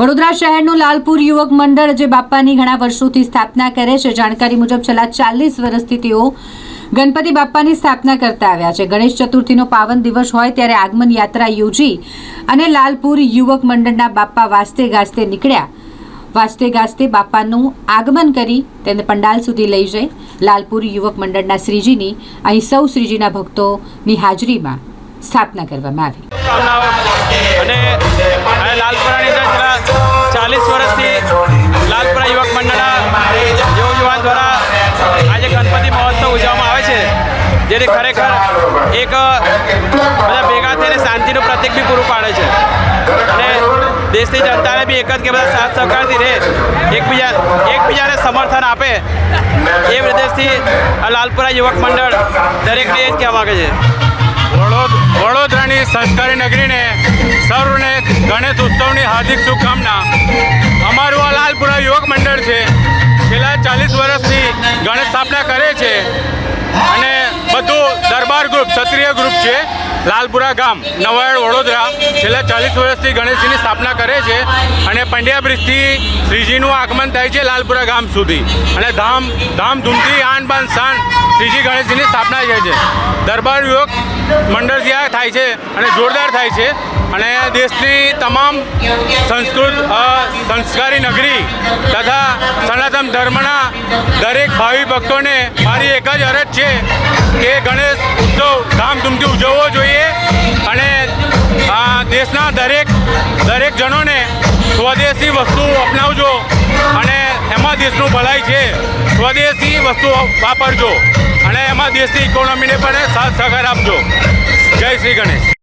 વડોદરા શહેરનું લાલપુર યુવક મંડળ જે બાપ્પાની ઘણા વર્ષોથી સ્થાપના કરે છે, જાણકારી મુજબ છેલ્લા ચાલીસ વર્ષથી તેઓ ગણપતિ બાપ્પાની સ્થાપના કરતા આવ્યા છે. ગણેશ ચતુર્થીનો પાવન દિવસ હોય ત્યારે આગમન યાત્રા યોજી અને લાલપુર યુવક મંડળના બાપ્પા વાસ્તે ગાસ્તે નીકળ્યા. વાસ્તે ગાસ્તે બાપ્પાનું આગમન કરી તેને પંડાલ સુધી લઈ જઈ લાલપુર યુવક મંડળના શ્રીજીની, અહીં સૌ શ્રીજીના ભક્તોની હાજરીમાં સ્થાપના કરવામાં આવી. અને આ જેથી ખરેખર એક બધા ભેગા થઈને શાંતિનું પ્રતિક બી પૂરું પાડે છે. અને દેશની જનતાને બી એક જ કે બધા સાથ સહકારથી રહે, એકબીજા, એકબીજાને સમર્થન આપે, એ પ્રદેશથી લાલપુરા યુવક મંડળ દરેકને એ જ કહેવા માગે છે. વડોદ, વડોદરાની સંસ્કારી નગરીને સર્વને ગણેશ ઉત્સવની હાર્દિક શુભકામના. અમારું આ લાલપુરા યુવક મંડળ છે, છેલ્લા ચાલીસ વર્ષથી ગણેશ સ્થાપના કરે છે. અને બધું દરબાર ગ્રુપ ક્ષત્રિય ગ્રુપ છે. લાલપુરા ગામ નવાડ વડોદરા. છેલ્લા ચાલીસ વર્ષથી ગણેશજીની સ્થાપના કરે છે અને પંડ્યા બ્રિજથી શ્રીજીનું આગમન થાય છે લાલપુરા ગામ સુધી. અને ધામ, ધામધૂમથી આન બાન શાન શ્રીજી ગણેશજીની સ્થાપના થાય છે. દરબાર યુવક મંડળ ત્યાં થાય છે અને જોરદાર થાય છે. અને દેશની તમામ સંસ્કૃત સંસ્કારી નગરી તથા સનાતન ધર્મના દરેક ભાવિ ભક્તોને મારી એક જ અરજ છે કે ગણેશ ઉત્સવ ધામધૂમથી ઉજવવો જોઈએ અને આ દેશના દરેક દરેક જણોને સ્વદેશી વસ્તુ અપનાવજો અને એમાં દેશનું ભલાઈ છે. સ્વદેશી વસ્તુ વાપરજો અને એમાં દેશની ઇકોનોમીને પણ સાથ સહકાર આપજો. જય શ્રી ગણેશ.